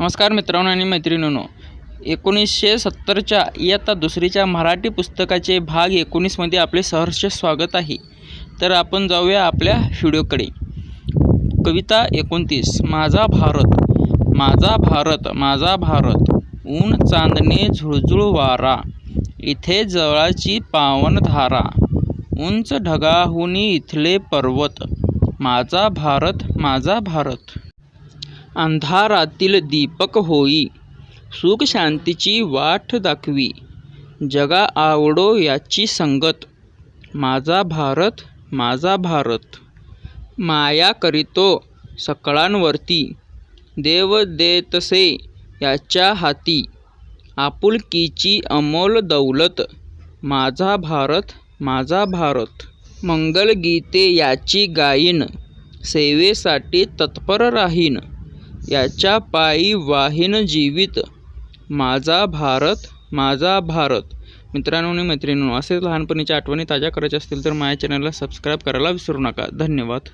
नमस्कार मित्रांनो आणि मैत्रिणींनो. एकोणीसशे सत्तरच्या इयत्ता दुसरीच्या मराठी पुस्तकाचे भाग एकोणीसमध्ये आपले सहर्ष स्वागत आहे. तर आपण जाऊया आपल्या व्हिडिओकडे. कविता एकोणतीस माझा भारत माझा भारत माझा भारत ऊन चांदणे झुळझुळ वारा इथे जवळाची पावनधारा उंच ढगाहुनी इथले पर्वत माझा भारत माझा भारत. अंधारातील दीपक होई. सुख शांतीची वाट दाखवी. जगा आवडो याची संगत. माझा भारत माझा भारत. माया करीतो सकळांवरती. देव देतसे याच्या हाती. आपुलकीची अमोल दौलत. माझा भारत माझा भारत. मंगलगीते याची गायीन. सेवेसाठी तत्पर राहीन. याच्या पायी वाहिन जीवित. माझा भारत माझा भारत. मित्रांनो आणि मैत्रिणींनो असेच लहानपणीच्या आठवणी ताज्या करायच्या असतील तर माझ्या चॅनलला सबस्क्राईब करायला विसरू नका. धन्यवाद.